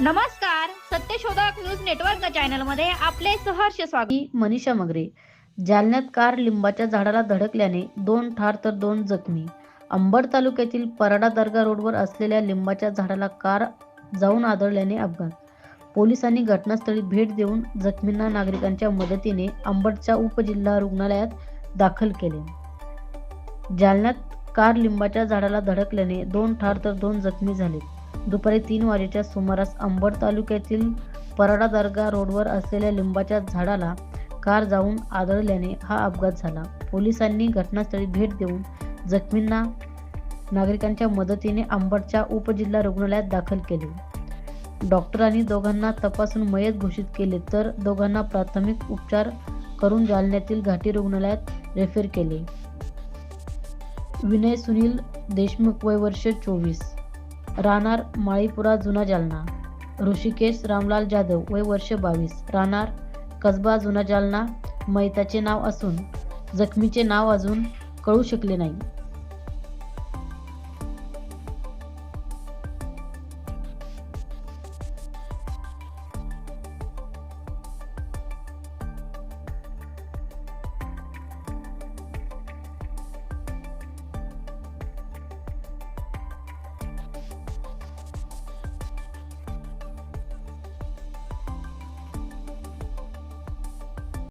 नमस्कार सत्यशोधक news network चॅनलमध्ये आपले सहर्ष स्वागत. मनीषा मगरे. जालन्यात कार लिंबाच्या झाडाला धडकल्याने दोन ठार तर दोन जखमी. अंबड तालुक्यातील पराडा दर्गा रोडवर असलेल्या लिंबाच्या झाडाला कार जाऊन आदळल्याने अपघात. पोलिसांनी घटनास्थळी भेट देऊन जखमींना नागरिकांच्या मदतीने अंबडच्या उपजिल्हा रुग्णालयात दाखल केले. जालन्यात कार लिंबाच्या झाडाला धडकल्याने दोन ठार तर दोन जखमी झाले. दुपारी तीन वाजेच्या सुमारास अंबड तालुक्यातील पराडा दर्गा रोडवर असलेल्या लिंबाच्या झाडाला कार जाऊन आदळल्याने हा अपघात झाला. पोलिसांनी घटनास्थळी भेट देऊन जखमींना नागरिकांच्या मदतीने अंबडच्या उपजिल्हा रुग्णालयात दाखल केले. डॉक्टरांनी दोघांना तपासून मयत घोषित केले तर दोघांना प्राथमिक उपचार करून जालन्यातील घाटी रुग्णालयात रेफर केले. विनय सुनील देशमुख वय वर्ष चोवीस. राहणार माळीपुरा जुना जालना. ऋषिकेश रामलाल जाधव वय वर्ष बावीस. राहणार कसबा जुना जालना. मैताचे नाव असून जखमीचे नाव अजून कळू शकले नाही.